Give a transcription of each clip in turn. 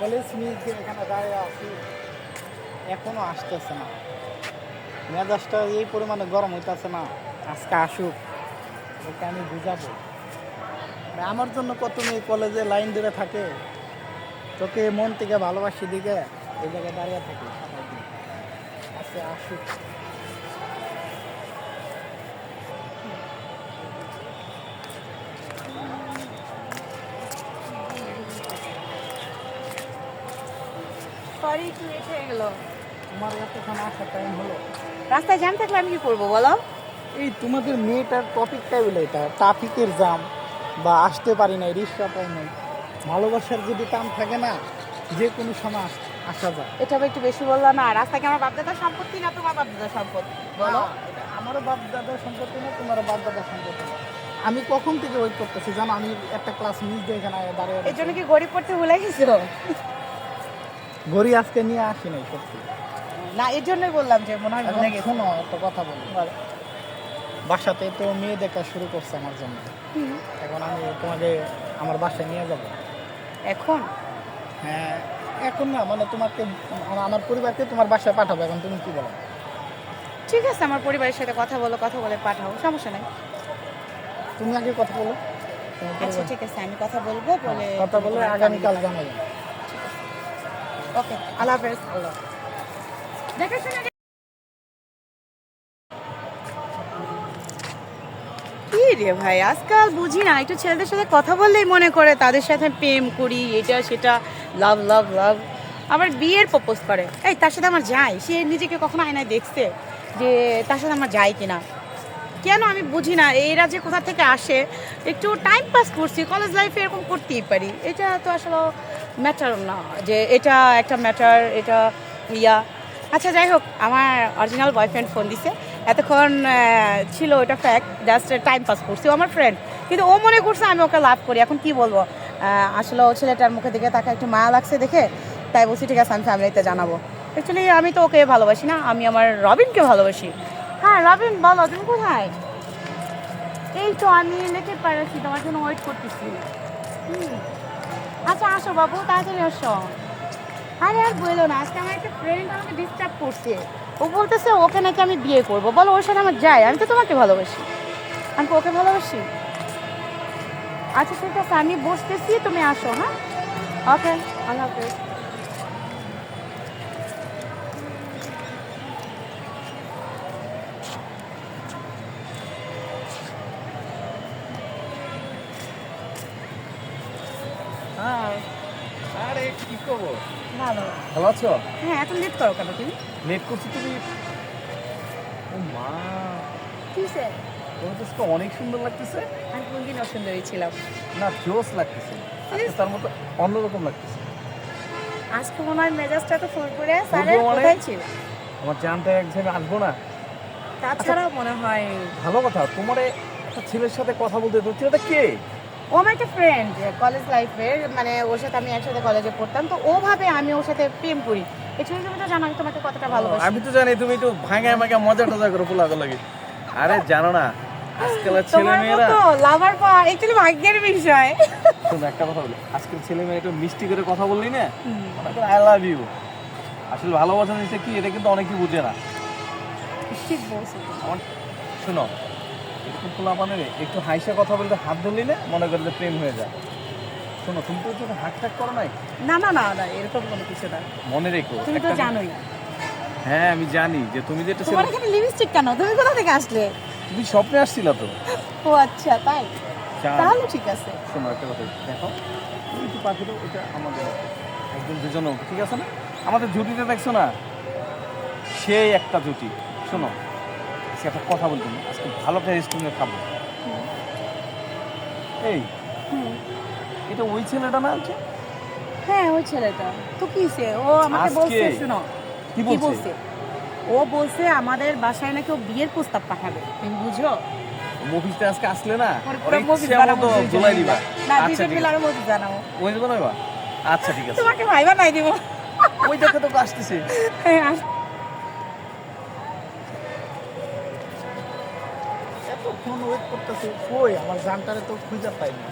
College miss এখানে দাঁড়িয়ে আছি, এখনও আসতেছে না। মেজাজটা এই পরিমাণে গরম হইতেছে না, আজকে আসুক, ওকে আমি বুঝাবো। আমার জন্য কত মেয়ে কলেজে লাইন ধরে থাকে তোকে মন থেকে ভালোবাসি দিকে, এই জায়গায় দাঁড়িয়ে থাকি। আজকে আসুক। সরি একটু লেট হয়ে গেল। তোমার এতক্ষণ আসার টাইম হলো। রাস্তায় জ্যাম থাকলে আমি কি করব বলো? এই তোমাদের মেয়েটার টপিকটাই বলে এটা ট্রাফিকের জাম বা আসতে পারি নাই রিক্সা পাই নাই। ভালোবাসার যদি টান থাকে না যে কোনো সময় আসা যায়। এটা একটু বেশি বললাম না রাস্তায় কি আমার বাপদাদার সম্পত্তি না তোমার বাপদাদার সম্পত্তি? বলো। আমারও বাপ দাদার সম্পত্তি না তোমারও বাপ দাদার সম্পত্তি না। আমি কখন থেকে ওয়েট করতেছি? জানো আমি একটা ক্লাস মিস দিয়ে এখানে দাঁড়িয়ে এর জন্য কি গরিব পড়তে ভুলে গেছো? ঘড়ি আজকে নিয়ে আসি নাই সত্যি। না এর জন্যই বললাম যে মনে হয় ভুলে গেছো। শোনো একটা কথা বলি। বাসাতে তো মেয়ে দেখা শুরু করছে আমার জন্য। এখন আমি তোমাকে আমার বাসায় নিয়ে যাব। এখন? হ্যাঁ এখন না মানে তোমাকে আমার- পরিবারকে তোমার বাসায় পাঠাবো এখন তুমি কি বলো? ঠিক আছে আমার পরিবারের সাথে কথা বলো কথা বলে পাঠাও সমস্যা নাই। তুমি আগে কথা বলো। আচ্ছা ঠিক আছে আমি কথা বলব বলে হ্যাঁ, কথা বলে আগামীকাল জানাব ওকে আল্লাহ হাফেজ আল্লাহ কি রে ভাই আজকাল বুঝি না একটু ছেলেদের সাথে কথা বললেই মনে করে তাদের সাথে প্রেম করি এটা সেটা লাভ লাভ লাভ আবার বিয়ের প্রপোজ করে। এই তার সাথে আমার যাই সে নিজেকে কখনো আয়নায় দেখছে যে তার সাথে আমার যাই কিনা। কেন আমি বুঝি না? এরা যে কোথা থেকে আসে, একটু টাইম পাস করছি কলেজ লাইফে এরকম করতেই পারি। এটা তো আসলে ম্যাটার না, যে এটা একটা ম্যাটার এটা ইয়া। আচ্ছা যাই হোক, আমার অরিজিনাল বয়ফ্রেন্ড ফোন দিছে। এতক্ষণ ছিল ওটা ফ্যাক্ট জাস্ট টাইম পাস করছি, ও আমার ফ্রেন্ড কিন্তু ও মনে করছে আমি ওকে লাভ করি। এখন কি বলব? আসলে ও ছেলেটার মুখে দিকে তাকে একটু মায়া লাগছে দেখে, তাই বলছি, ঠিক আছে, আমি ফ্যামিলিতে জানাব। অ্যাকচুয়ালি আমি তো ওকে ভালোবাসি না, আমি আমার রবিনকে ভালোবাসি। হ্যাঁ রবিন, বলো, তুমি কোথায়? এই তো আমি লেটে পারেছি, তোমার জন্য ওয়েট করতেছি। আচ্ছা আসো বাবু, তাড়াতাড়ি আসো। আরে আর বলল না, আজকে আমার একটা ফ্রেন্ড আমাকে ডিস্টার্ব করছে। ও বলতেছে, ওকে নাকি আমি বিয়ে করব? বলো, ওর সাথে আমার যাই আমি তো তোমাকে ভালোবাসি। আমি ওকে ভালোবাসি? আচ্ছা ঠিক আছে, আমি বসতেছি, তুমি আসো হ্যাঁ? ওকে আল্লাহ হাফেজ হাই আরে কি খবর? ভালো। ভালো আছো? হ্যাঁ এত লেট করো কেন তুমি? লেট করছ তুমি? ও মা। কিসে তোমার তো আজকে অনেক সুন্দর লাগতেছে। আমি কোনদিন অসুন্দরী ছিলাম। না জোস লাগতেছে। তার মতো অন্যরকম লাগতেছে। আজকে মনে হয় মেজাজটা তো ফুল করে স্যারে ফুলকো মানে? কোথায় ছিল? আমার জানটা এক জায়গায় আসব না। তাছাড়াও মনে হয় ভালো কথা। তোমার একটা ছেলের সাথে কথা বলতে তো ছেলেটা কে? ও আমার একটা ফ্রেন্ড কলেজ লাইফের মানে ওর সাথে আমি একসাথে কলেজে পড়তাম তো ও ভাবে আমি ওর সাথে প্রেম করি। এছাড়া তুমি তো জানো আমি তোমাকে কতটা ভালোবাসি। আমি তো জানি তুমি একটু ভাঙা ভাঙা মজা টজা করো পোলা লাগে আরে জানো না আজকালের ছেলে মেয়েরা লাভার পাওয়া একচুয়ালি ভাগ্যের বিষয়। শোনো একটা কথা বলি। আজকের ছেলে মেয়ে একটু মিষ্টি করে কথা বললি না আই লাভ ইউ আসলে ভালোবাসা জিনিসটা কি এটা কিন্তু অনেকেই বুঝে না। ঠিক বলছো শোনো একটু মানে একটু হাইসা কথা বলতে হাত ধরলি না মনে করে যে প্রেম হয়ে যায়। শোনো তুমি তো একটু হাক টাক করো নাই? না না না না এরকম কোনো কিছু না। মনে রেখো তুমি তো জানোই। হ্যাঁ আমি জানি যে তুমি যেটা তোমার এখানে লিপস্টিক কেন? তুমি কোথা থেকে আসলে? তুমি স্বপ্নে আসছিলা তো। ও আচ্ছা তাই? তাহলে ঠিক আছে। শোনো একটা কথা দেখো তুমি একটু পাখি দাও এটা আমাদের একজন দুজন ঠিক আছে না? আমাদের জুটিতে দেখছ না? সেই একটা জুটি। শোনো আজকে একটা কথা বলতে আজকে ভালো একটা রেস্টুরেন্টে খাব। এই এটা ওই ছেলেটা না আছে হ্যাঁ ওই ছেলেটা। তো কিসে ও আমাকে বলছে শুনো কি কি বলছে? ও বলছে আমাদের বাসায় নাকি ও বিয়ের প্রস্তাব পাঠাবে। তুমি বুঝো? মুভিতে আজকে আসলে না পরে মুভি বানাবো মিলে। দিবা। না আচ্ছা ঠিক আছে। আরও মুভি বানাবো। ওই না আচ্ছা ঠিক আছে। তোমাকে ভাই বানাই দিব। ওই দেখে তো আসতেছে। হ্যাঁ, এতক্ষণ ওয়েট কই? আমার জানটারে তো খুঁজে পাইনি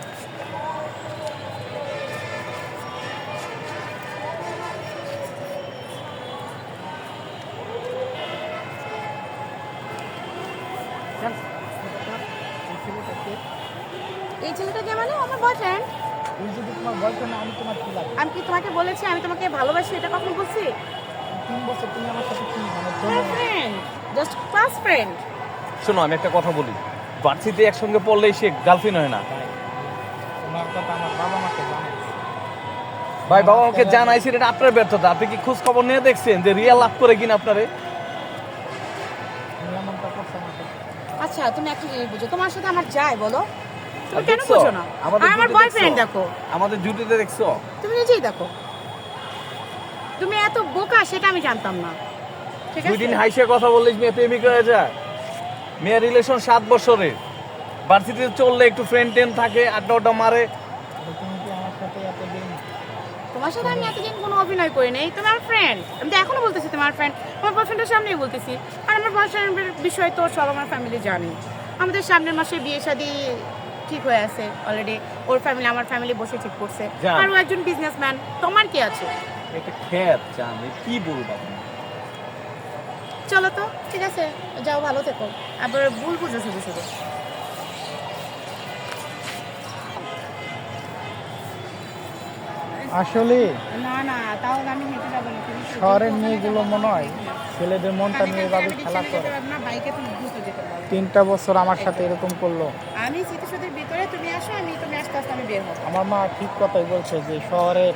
এই ছেলেটাকে মানে আমার যদি তোমার আমি তোমার আমি কি তোমাকে বলেছি আমি তোমাকে ভালোবাসি এটা কখন বলছি? তিন বছর তুমি আমার সাথে কি মানে জাস্ট ফ্রেন্ড শোনো আমি একটা কথা বলি। ভার্সিটি একসঙ্গে পড়লেই সে গার্লফ্রেন্ড হয় না। ভাই, বাবা আমাকে জানাইছেন এটা আপনার ব্যর্থতা। আপনি কি খোঁজ খবর নিয়ে দেখছেন যে রিয়াল লাভ করে কিনা আপনারে। আচ্ছা তুমি একটা জিনিস বুঝো। তোমার সাথে আমার যায় বলো। তুমি কেন? বুঝো না? আমাদের আমার বয়ফ্রেন্ড দেখো। আমাদের জুটিতে দেখছ। তুমি নিজেই দেখো। তুমি এত বোকা সেটা আমি জানতাম না। ঠিক দুই দিন হাইসে কথা বললে মেয়ে প্রেমিক হয়ে যায়। মেয়ের রিলেশন সাত বছরের। ভার্সিটিতে চললে একটু ফ্রেন্ড টেন থাকে আড্ডা আড্ডা মারে। তোমার সাথে আমি এতদিন কোনো অভিনয় করি নাই তুমি আমার ফ্রেন্ড আমি তো এখনও বলতেছি তোমার ফ্রেন্ড আমার বয়ফ্রেন্ডের সামনেই বলতেছি। আর আমার বয়ফ্রেন্ডের বিষয় তো সব আমার ফ্যামিলি জানে। আমাদের সামনের মাসে বিয়ে শাদী ঠিক হয়ে আছে অলরেডি ওর ফ্যামিলি আমার ফ্যামিলি বসে ঠিক করছে। জান। আর ও একজন বিজনেসম্যান তোমার কি আছে? একটা খ্যাত চান কি বলব? চলো তো ঠিক আছে? যাও ভালো থেকো। আবার ভুল বুঝো শুধু শুধু। আসলে না না তাও আমি হেঁটে যাব না শহরের মেয়েগুলো মনে হয় ছেলেদের মনটা নিয়ে ভাবে খেলা করে। না বাইকে তুমি দ্রুত যেতে পারো। তিনটা বছর আমার সাথে এরকম করল। আমি স্মৃতিসৌধের ভিতরে তুমি আসো আমি তুমি আস্তে আস্তে আমি বের হব। আমার মা ঠিক কথাই বলছে যে শহরে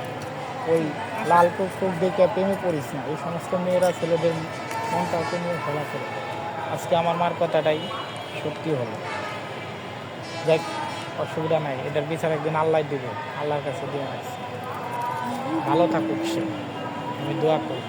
ওই লাল কুকুর দেখে প্রেমে পড়িস না। এই সমস্ত মেয়েরা ছেলেদের মনটাকে নিয়ে খেলা করে আজকে আমার মার কথাটাই সত্যি হলো। যাই অসুবিধা নাই, এটার বিচার একদিন আল্লাহ দেবে, আল্লাহর কাছে দিয়ে আসছি। ভালো থাকুক সে, আমি দোয়া করি